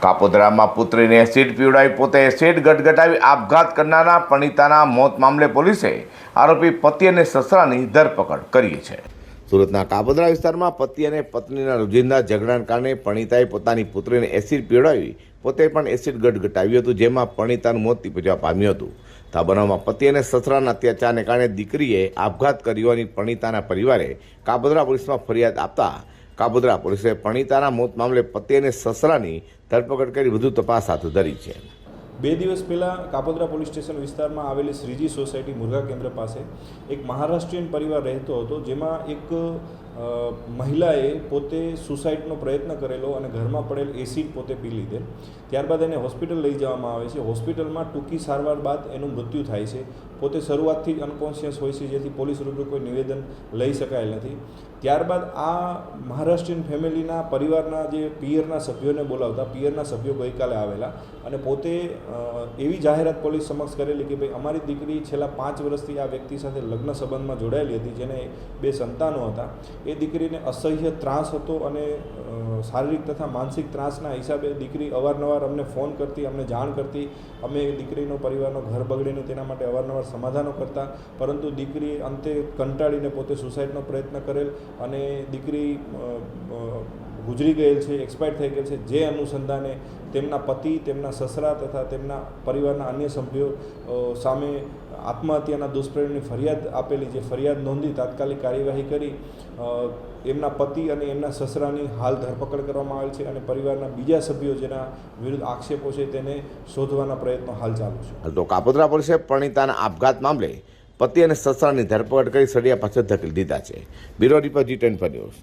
કાપોદરામાં પુત્રીને એસિડ પીવડાવી પોતે એસિડ ગટગટાવી આપઘાત કરનારા પણિતાના મોત મામલે પોલીસે આરોપી પતિ અને સસરાની ધરપકડ કરી છે. સુરતના કાપોદરા વિસ્તારમાં પતિ અને પત્નીના રોજિંદા ઝઘડાના કારણે પણિતાએ પોતાની પુત્રીને એસિડ પીવડાવી પોતે પણ એસિડ ગટગટાવ્યું હતું, જેમાં પણિતાનું મોત નીપજવા પામ્યું હતું. આ બનાવમાં પતિ અને સસરાના અત્યાચારને કારણે દીકરીએ આપઘાત કર્યો અને પણિતાના પરિવારે કાપોદરા પોલીસમાં ફરિયાદ આપતા કાપોદરા પોલીસે પણિતાના મોત મામલે પતિ અને સસરાની ધરપકડ કરી વધુ તપાસ હાથ ધરી છે. બે દિવસ પહેલાં કાપોદ્રા પોલીસ સ્ટેશન વિસ્તારમાં આવેલી શ્રીજી સોસાયટી મુરઘા કેન્દ્ર પાસે એક મહારાષ્ટ્રીયન પરિવાર રહેતો હતો, જેમાં એક મહિલાએ પોતે સુસાઇડનો પ્રયત્ન કરેલો અને ઘરમાં પડેલ એસિડ પોતે પી લીધેલ. ત્યારબાદ એને હોસ્પિટલ લઈ જવામાં આવે છે. હોસ્પિટલમાં ટૂંકી સારવાર બાદ એનું મૃત્યુ થાય છે. પોતે શરૂઆતથી જ અનકોન્શિયસ હોય છે, જેથી પોલીસ રૂબરૂ કોઈ નિવેદન લઈ શકાયેલ નથી. ત્યારબાદ આ મહારાષ્ટ્રીયન ફેમિલીના પરિવારના જે પિયરના સભ્યોને બોલાવતા, પિયરના સભ્યો ગઈકાલે આવેલા અને પોતે એવી જાહેરાત પોલીસ સમક્ષ કરેલી કે ભાઈ અમારી દીકરી છેલ્લા પાંચ વર્ષથી આ વ્યક્તિ સાથે લગ્ન સંબંધમાં જોડાયેલી હતી, જેને બે સંતાનો હતા. એ દીકરીને અસહ્ય ત્રાસ હતો અને શારીરિક તથા માનસિક ત્રાસના હિસાબે દીકરી અવારનવાર અમને ફોન કરતી, અમને જાણ કરતી. અમે દીકરીનો પરિવારનો ઘર બગડીને તેના માટે અવારનવાર સમાધાનો કરતા. પરંતુ દીકરી અંતે કંટાળીને પોતે સુસાઇડનો પ્રયત્ન કરેલ અને દીકરી ગુજરી ગયેલ છે એક્સપાયર થઈ ગયેલ છે, જે અનુસંધાને તેમના પતિ, તેમના સસરા તથા તેમના પરિવારના અન્ય સભ્યો સામે આત્મહત્યાના દુષ્પ્રેરણની ફરિયાદ આપેલી જે ફરિયાદ નોંધી તાત્કાલિક કાર્યવાહી કરી એમના પતિ અને એમના સસરાની હાલ ધરપકડ કરવામાં આવેલ છે અને પરિવારના બીજા સભ્યો જેના વિરુદ્ધ આક્ષેપો છે તેને શોધવાના પ્રયત્નો હાલ ચાલુ છે. તો કાપોદ્રા પોલીસે પ્રણીતાના આપઘાત મામલે પતિ અને સસરાની ધરપકડ કરી સળિયા પાછળ ધકેલી દીધા છે. બ્યુરો રિપોર્ટ જી ટેન પર ન્યૂઝ.